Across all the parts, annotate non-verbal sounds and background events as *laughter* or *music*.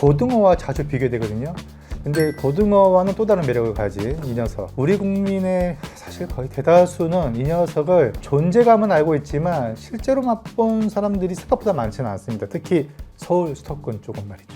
고등어와 자주 비교되거든요. 근데 고등어와는 또 다른 매력을 가진 이 녀석. 우리 국민의 사실 거의 대다수는 이 녀석을 존재감은 알고 있지만 실제로 맛본 사람들이 생각보다 많지는 않습니다. 특히 서울 수도권 쪽은 말이죠.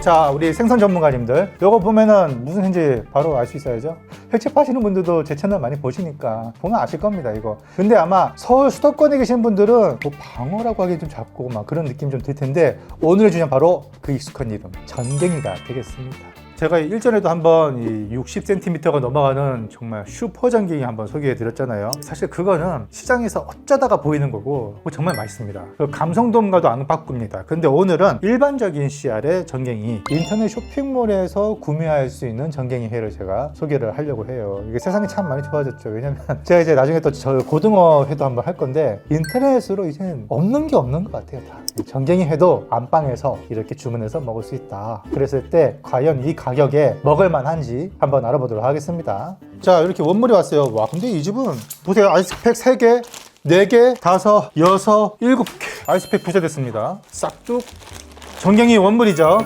자, 우리 생선 전문가님들, 이거 보면은 무슨 회인지 바로 알 수 있어야죠. 횟집 하시는 분들도 제 채널 많이 보시니까 보면 아실 겁니다, 이거. 근데 아마 서울 수도권에 계신 분들은 뭐 방어라고 하기 좀 작고 막 그런 느낌 좀 들 텐데 오늘의 주제는 바로 그 익숙한 이름, 전갱이가 되겠습니다. 제가 일전에도 한번 이 60cm가 넘어가는 정말 슈퍼 전갱이 한번 소개해 드렸잖아요. 사실 그거는 시장에서 어쩌다가 보이는 거고 그거 정말 맛있습니다. 그 감성돔과도 안 바꿉니다. 근데 오늘은 일반적인 씨알의 전갱이 인터넷 쇼핑몰에서 구매할 수 있는 전갱이 회를 제가 소개를 하려고 해요. 이게 세상이 참 많이 좋아졌죠. 왜냐면 *laughs* 제가 이제 나중에 또 저 고등어 회도 한번 할 건데 인터넷으로 이제는 없는 게 없는 것 같아요. 다. 전갱이 회도 안방에서 이렇게 주문해서 먹을 수 있다. 그랬을 때 과연 이 가 격에 먹을 만한지 한번 알아보도록 하겠습니다. 자, 이렇게 원물이 왔어요. 와, 근데 이 집은 보세요. 아이스팩 3개, 4개, 5, 6, 7개. 아이스팩 부셔됐습니다. 싹둑. 전갱이 원물이죠.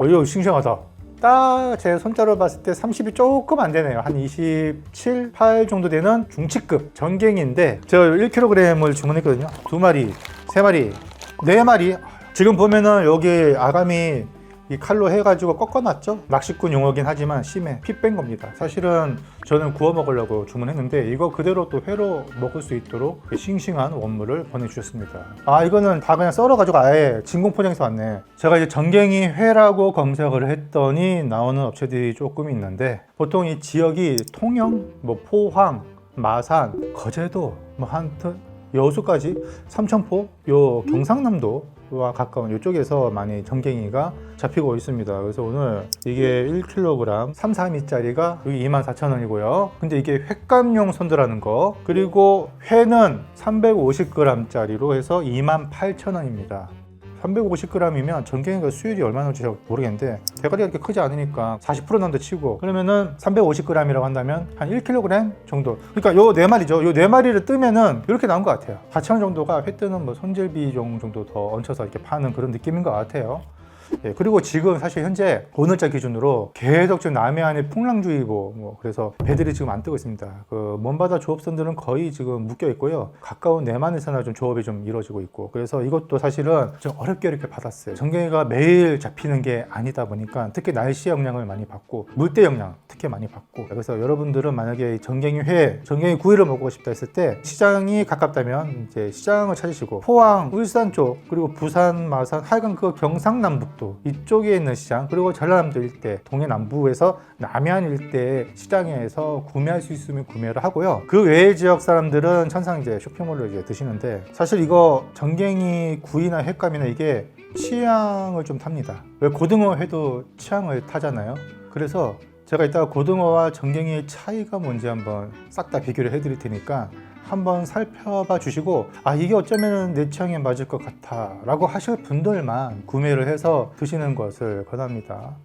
어이구, 싱싱하다. 딱제 손자로 봤을 때 30이 조금 안 되네요. 한 27, 8 정도 되는 중치급 전갱인데 저 1kg을 주문했거든요. 두 마리, 세 마리, 네 마리. 지금 보면은 여기 아가미 이 칼로 해가지고 꺾어놨죠? 낚시꾼 용어긴 하지만 심해. 피 뺀 겁니다. 사실은 저는 구워 먹으려고 주문했는데 이거 그대로 또 회로 먹을 수 있도록 싱싱한 원물을 보내주셨습니다. 아 이거는 다 그냥 썰어가지고 아예 진공 포장해서 왔네. 제가 이제 전갱이 회라고 검색을 했더니 나오는 업체들이 조금 있는데 보통 이 지역이 통영, 뭐 포항, 마산, 거제도, 뭐 한튼 여수까지 삼천포, 요 경상남도 와 가까운 이쪽에서 많이 전갱이가 잡히고 있습니다. 그래서 오늘 이게 1kg 3, 4미짜리가 여기 24,000원이고요. 근데 이게 횟감용 손들하는 거 그리고 회는 350g짜리로 해서 28,000원입니다. 350g이면 전갱이가 수율이 얼마나 될지 모르겠는데 대가리가 이렇게 크지 않으니까 40% 난다 치고 그러면은 350g이라고 한다면 한 1kg 정도. 그러니까 요 네 마리죠. 요 네 마리를 뜨면은 이렇게 나온 것 같아요. 4,000원 정도가 회 뜨는 뭐 손질비 정도 더 얹혀서 이렇게 파는 그런 느낌인 것 같아요 예, 그리고 지금 사실 현재 오늘자 기준으로 계속 지금 남해안에 풍랑주의보 뭐 그래서 배들이 지금 안 뜨고 있습니다. 그 먼바다 조업선들은 거의 지금 묶여 있고요. 가까운 내만에서나 좀 조업이 좀 이루어지고 있고 그래서 이것도 사실은 좀 어렵게 이렇게 받았어요. 전갱이가 매일 잡히는 게 아니다 보니까 특히 날씨 영향을 많이 받고 물때 영향 특히 많이 받고 그래서 여러분들은 만약에 전갱이 회, 전갱이 구이를 먹고 싶다 했을 때 시장이 가깝다면 이제 시장을 찾으시고 포항, 울산 쪽 그리고 부산, 마산, 하여간 그 경상남북 도 이쪽에 있는 시장 그리고 전라남도 일대 동해남부에서 남해안 일대 시장에서 구매할 수 있으면 구매를 하고요. 그 외의 지역 사람들은 천상 이제 쇼핑몰로 이제 드시는데 사실 이거 전갱이 구이나 횟감이나 이게 취향을 좀 탑니다. 왜 고등어 회도 취향을 타잖아요. 그래서 제가 이따가 고등어와 전갱이의 차이가 뭔지 한번 싹 다 비교를 해드릴 테니까 한번 살펴봐 주시고 아 이게 어쩌면 내 취향에 맞을 것 같아 라고 하실 분들만 구매를 해서 드시는 것을 권합니다.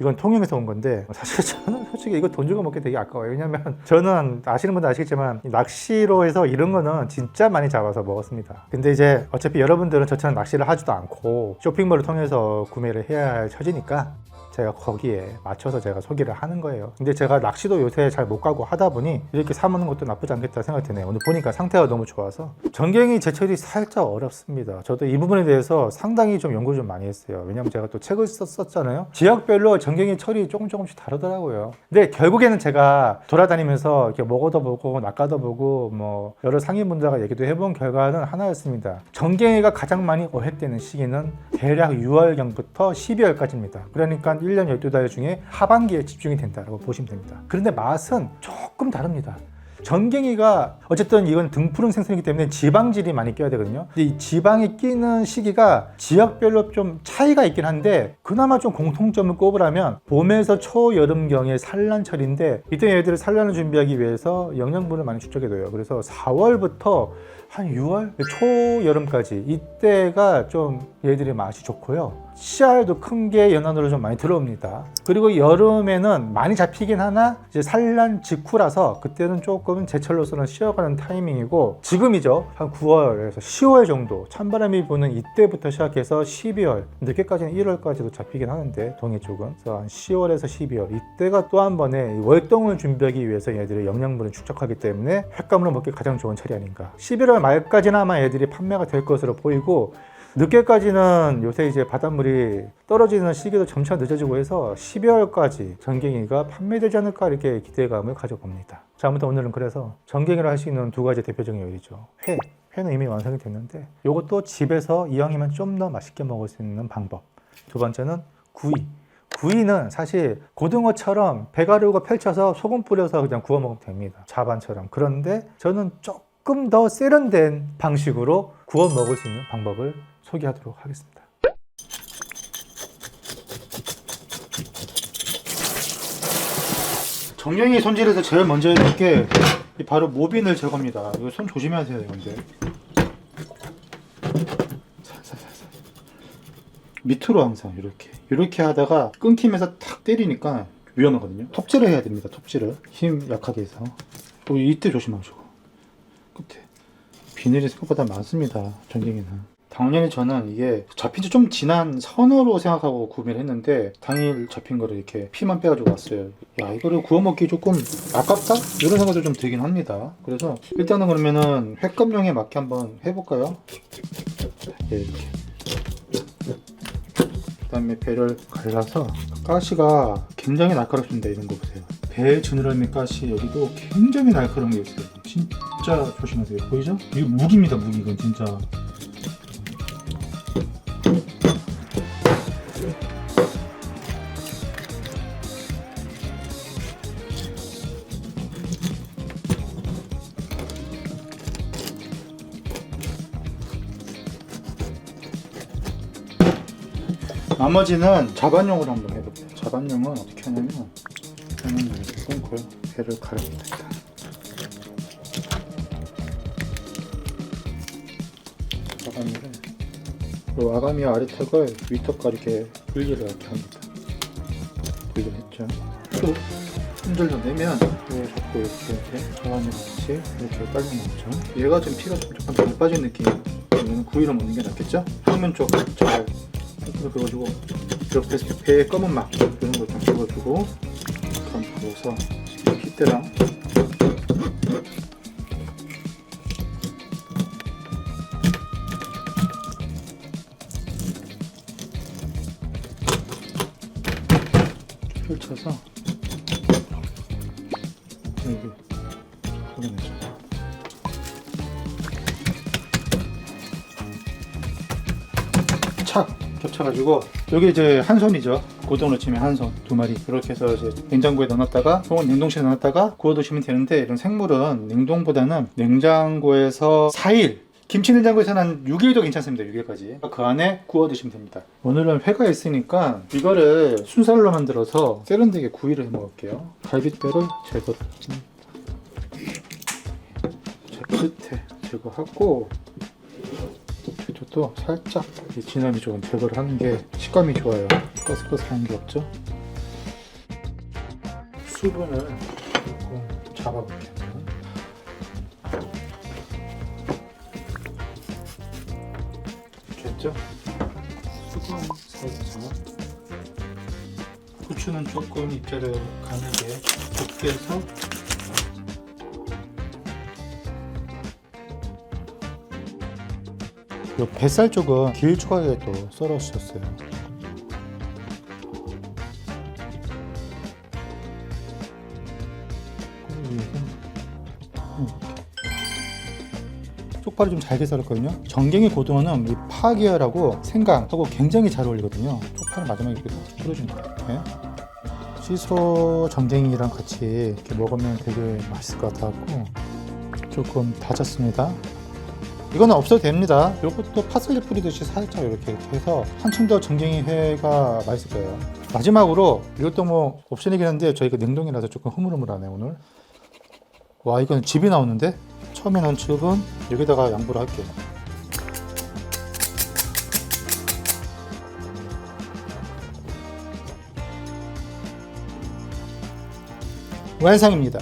이건 통영에서 온 건데 사실 저는 솔직히 이거 돈 주고 먹기 되게 아까워요. 왜냐면 저는 아시는 분들 아시겠지만 낚시로 해서 이런 거는 진짜 많이 잡아서 먹었습니다. 근데 이제 어차피 여러분들은 저처럼 낚시를 하지도 않고 쇼핑몰을 통해서 구매를 해야 할 처지니까 제가 거기에 맞춰서 제가 소개를 하는 거예요. 근데 제가 낚시도 요새 잘 못 가고 하다 보니 이렇게 사먹는 것도 나쁘지 않겠다 생각이 드네요. 오늘 보니까 상태가 너무 좋아서 전갱이 제철이 살짝 어렵습니다. 저도 이 부분에 대해서 상당히 좀 연구를 좀 많이 했어요. 왜냐면 제가 또 책을 썼잖아요. 지역별로 전갱이 철이 조금 조금씩 다르더라고요. 근데 결국에는 제가 돌아다니면서 이렇게 먹어도 보고 낚아도 보고 뭐 여러 상인분들과 얘기도 해본 결과는 하나였습니다. 전갱이가 가장 많이 어획되는 시기는 대략 6월경부터 12월까지입니다. 그러니까 1년 12달 중에 하반기에 집중이 된다고 보시면 됩니다. 그런데 맛은 조금 다릅니다. 전갱이가 어쨌든 이건 등푸른 생선이기 때문에 지방질이 많이 껴야 되거든요. 근데 이 지방이 끼는 시기가 지역별로 좀 차이가 있긴 한데 그나마 좀 공통점을 꼽으라면 봄에서 초여름경의 산란철인데 이때 얘들을 산란을 준비하기 위해서 영양분을 많이 축적해 둬요. 그래서 4월부터 한 6월 초 여름까지 이때가 좀 얘들이 맛이 좋고요. 씨알도 큰 게 연안으로 좀 많이 들어옵니다. 그리고 여름에는 많이 잡히긴 하나 이제 산란 직후라서 그때는 조금 제철로서는 쉬어가는 타이밍이고 지금이죠. 한 9월에서 10월 정도 찬바람이 부는 이때부터 시작해서 12월 늦게까지는 1월까지도 잡히긴 하는데 동해 쪽은 그래서 한 10월에서 12월 이때가 또 한 번에 월동을 준비하기 위해서 얘들이 영양분을 축적하기 때문에 횟감으로 먹기 가장 좋은 철이 아닌가 11월 말까지는 아마 얘들이 판매가 될 것으로 보이고 늦게까지는 요새 이제 바닷물이 떨어지는 시기도 점차 늦어지고 해서 12월까지 전갱이가 판매되지 않을까 이렇게 기대감을 가져봅니다. 자, 아무튼 오늘은 그래서 전갱이를 할 수 있는 두 가지 대표적인 요리죠. 회. 회는 이미 완성이 됐는데 이것도 집에서 이왕이면 좀 더 맛있게 먹을 수 있는 방법. 두 번째는 구이. 구이는 사실 고등어처럼 배가루가 펼쳐서 소금 뿌려서 그냥 구워 먹으면 됩니다. 자반처럼. 그런데 저는 조금 더 세련된 방식으로 구워 먹을 수 있는 방법을 소개하도록 하겠습니다. 정경이 손질에서 제일 먼저 될게 바로 모빈을 제거합니다. 이거 손 조심하세요, 이건데. 살살살살. 밑으로 항상 이렇게 이렇게 하다가 끊기면서 탁 때리니까 위험하거든요. 톱질을 해야 됩니다. 톱질을 힘 약하게 해서. 또 이때 조심하시고 끝에 비늘이 생각보다 많습니다. 전갱이는. 당연히 저는 이게 잡힌 지 좀 지난 선어로 생각하고 구매를 했는데 당일 잡힌 거를 이렇게 피만 빼가지고 왔어요. 야 이거를 구워 먹기 조금 아깝다 이런 생각도 좀 들긴 합니다. 그래서 일단은 그러면은 횟감용에 맞게 한번 해볼까요? 예, 이렇게. 그 다음에 배를 갈라서 가시가 굉장히 날카롭습니다. 이런 거 보세요. 배 지느러미 가시 여기도 굉장히 날카로운 게 있어요. 진짜 조심하세요. 보이죠? 이거 무기입니다. 무기 이건 진짜. 나머지는 자반용으로 한번 해볼게요. 자반용은 어떻게 하냐면 배를 가릅니다. 일단. 자반용을 그 아가미와 아래턱을 위턱과 이렇게 분리를 이렇게 합니다. 분리를 했죠. 또 손질도 내면 이렇게 이렇게 자반용 같이 이렇게 빨리 먹죠. 얘가 좀 피가 좀 조금 잘 빠진 느낌. 이거는 구이로 먹는 게 낫겠죠? 항면 쪽잘 그어주고 이렇게 배에 검은 막 이런 거좀 집어주고 간 부어서 핏대랑 펼쳐서 여기 보내죠. 착 겹쳐가지고 여기 이제 한 손이죠 고등어로 치면 한 손 두 마리. 이렇게 해서 이제 냉장고에 넣어놨다가 혹은 냉동실에 넣어놨다가 구워 두시면 되는데 이런 생물은 냉동보다는 냉장고에서 4일 김치 냉장고에서는 한 6일도 괜찮습니다. 6일까지. 그 안에 구워 드시면 됩니다. 오늘은 회가 있으니까 이거를 순살로 만들어서 세련되게 구이를 해 먹을게요. 갈비뼈를 제거 제 끝에 제거하고 저도 살짝 이 진함이 조금 제거를 하는 게 식감이 좋아요. 꺼스꺼스한 게 없죠. 수분을 조금 잡아볼게요. 됐죠? 수분 살짝. 후추는 조금 입자를 가늘게 곱게 해서 요 뱃살 쪽은 길쭉하게 또 썰어 주셨어요. 쪽발이 좀 잘게 썰었거든요. 정갱이 고등어는 이 파기열하고 생강하고 굉장히 잘 어울리거든요. 쪽파를 마지막에 이렇게 풀어주는 거예요. 네. 시소 정갱이랑 같이 이렇게 먹으면 되게 맛있을 것 같아갖고 조금 다졌습니다. 이거는 없어도 됩니다. 이것도 파슬리 뿌리듯이 살짝 이렇게 해서 한층 더 전갱이 회가 맛있을 거예요. 마지막으로 이것도 뭐 옵션이긴 한데 저희가 냉동이라서 조금 흐물흐물하네 오늘. 와 이건 집이 나오는데 처음에 넣은 즙은 여기다가 양보를 할게요. 완성입니다.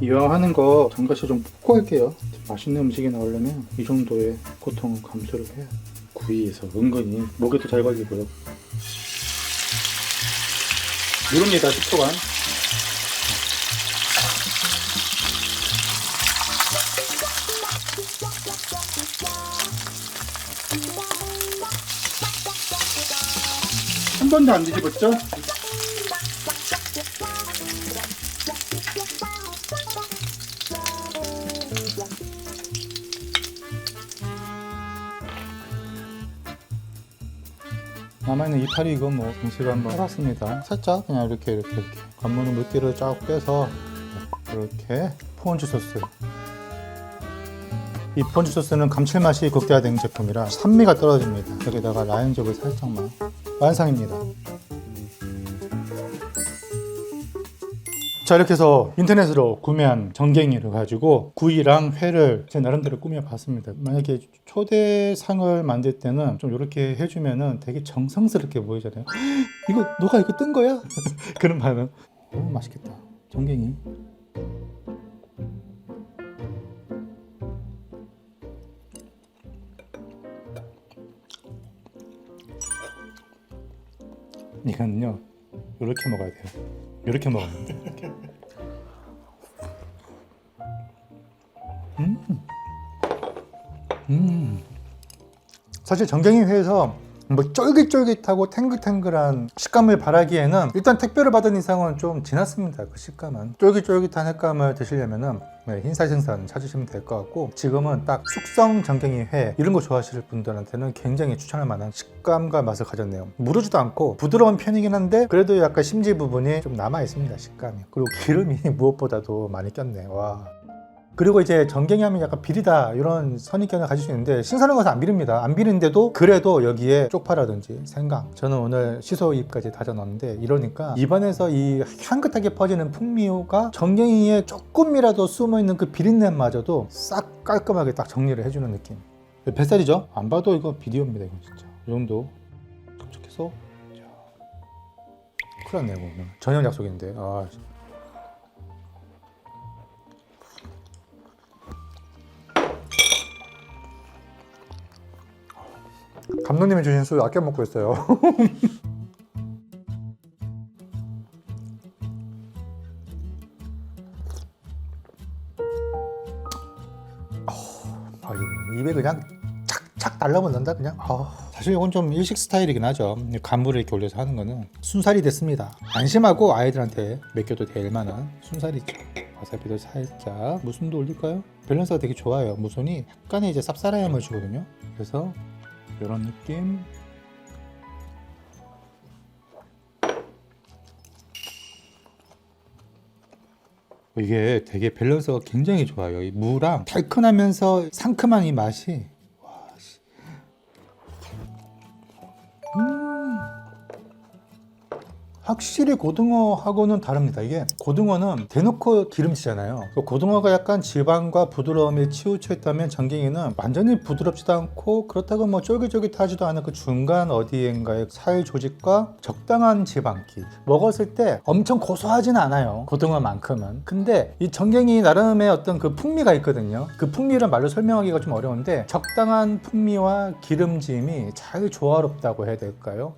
이왕 하는 거 전가시 좀 볶고 할게요. 맛있는 음식이 나오려면 이 정도의 고통은 감수를 해야 구이에서 은근히 목에도 잘 걸리고요. 누릅니다 10초간. 한 번도 안 뒤집었죠? 남아있는 이파리 이거 뭐 음식을 한번 해봤습니다. 살짝 그냥 이렇게 이렇게 이렇게 관문의 물기를 쫙 빼서 이렇게 포온주 소스. 이 포온주 소스는 감칠맛이 극대화된 제품이라 산미가 떨어집니다. 여기다가 라임즙을 살짝만 완성입니다. 자 이렇게 해서 인터넷으로 구매한 정갱이를 가지고 구이랑 회를 제 나름대로 꾸며봤습니다. 만약에 초대상을 만들 때는 좀 이렇게 해주면은 되게 정성스럽게 보이잖아요. 이거 너가 이거 뜬 거야? *laughs* 그런 반응. 오 맛있겠다. 정갱이. 이거는요 이렇게 먹어야 돼요. 이렇게 돼요. *laughs* 이렇게. 음. 음. 사실 정갱이 회에서 뭐 쫄깃쫄깃하고 탱글탱글한 식감을 바라기에는 일단 택배를 받은 이상은 좀 지났습니다. 그 식감은 쫄깃쫄깃한 식감을 드시려면은 네, 흰살 생선 찾으시면 될 것 같고 지금은 딱 숙성 정갱이 회 이런 거 좋아하실 분들한테는 굉장히 추천할 만한 식감과 맛을 가졌네요. 무르지도 않고 부드러운 편이긴 한데 그래도 약간 심지 부분이 좀 남아 있습니다. 식감이 그리고 기름이 *laughs* 무엇보다도 많이 꼈네. 와. 그리고 이제 정갱이 하면 약간 비리다 이런 선입견을 가질 수 있는데 신선한 것은 안 비립니다. 안 비린데도 그래도 여기에 쪽파라든지 생강 저는 오늘 시소잎까지 다져 넣었는데 이러니까 입안에서 이 향긋하게 퍼지는 풍미가 정갱이에 조금이라도 숨어 있는 그 비린내마저도 싹 깔끔하게 딱 정리를 해주는 느낌. 뱃살이죠? 안 봐도 이거 비디오입니다. 이거 진짜 이 정도 자, 큰일 났네 오늘 저녁 약속인데 아 감독님이 주신 술 아껴 먹고 있어요. *laughs* 아, 입에 그냥 착착 달라붙는다 그냥. 아, 사실 이건 좀 일식 스타일이긴 하죠. 간물을 이렇게 올려서 하는 거는 순살이 됐습니다. 안심하고 아이들한테 맡겨도 될 만한 순살이죠. 와사비도 살짝 무순도 올릴까요? 밸런스가 되게 좋아요. 무순이 약간의 이제 쌉싸라함을 주거든요. 그래서 이런 느낌. 이게 되게 밸런스가 굉장히 좋아요. 이 무랑 달큰하면서 상큼한 이 맛이 확실히 고등어하고는 다릅니다. 이게 고등어는 대놓고 기름지잖아요. 그 고등어가 약간 지방과 부드러움에 치우쳐 있다면 전갱이는 완전히 부드럽지도 않고 그렇다고 뭐 쫄깃쫄깃하지도 않은 그 중간 어디엔가의 살 조직과 적당한 지방기. 먹었을 때 엄청 고소하진 않아요. 고등어만큼은. 근데 이 전갱이 나름의 어떤 그 풍미가 있거든요. 그 풍미를 말로 설명하기가 좀 어려운데 적당한 풍미와 기름짐이 잘 조화롭다고 해야 될까요?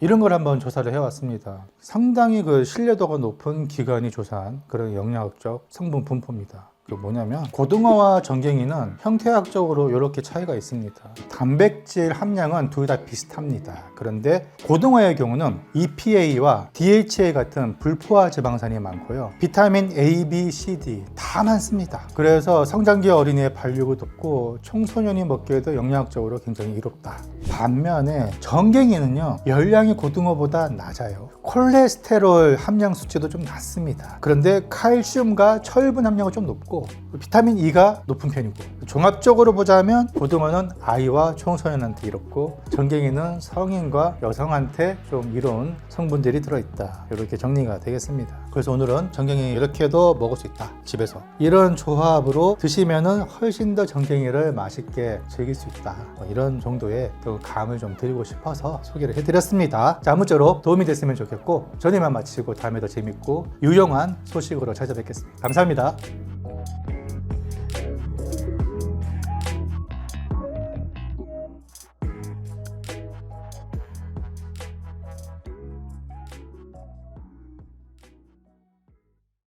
이런 걸 한번 조사를 해왔습니다. 상당히 그 신뢰도가 높은 기관이 조사한 그런 영양학적 성분 분포입니다. 그 뭐냐면 고등어와 전갱이는 형태학적으로 이렇게 차이가 있습니다. 단백질 함량은 둘 다 비슷합니다. 그런데 고등어의 경우는 EPA와 DHA 같은 불포화 지방산이 많고요. 비타민 A, B, C, D 다 많습니다. 그래서 성장기 어린이의 발육을 돕고 청소년이 먹기에도 영양학적으로 굉장히 이롭다. 반면에 정갱이는요 열량이 고등어보다 낮아요. 콜레스테롤 함량 수치도 좀 낮습니다. 그런데 칼슘과 철분 함량은 좀 높고 비타민 E가 높은 편이고 종합적으로 보자면 고등어는 아이와 청소년한테 이롭고 정갱이는 성인과 여성한테 좀 이로운 성분들이 들어있다. 이렇게 정리가 되겠습니다 그래서 오늘은 정갱이 이렇게도 먹을 수 있다 집에서. 이런 조합으로 드시면은 훨씬 더 정갱이를 맛있게 즐길 수 있다. 뭐 이런 정도의 그 감을 좀 드리고 싶어서 소개를 해드렸습니다. 자 아무쪼록 도움이 됐으면 좋겠고 전에만 마치고 다음에 더 재밌고 유용한 소식으로 찾아뵙겠습니다. 감사합니다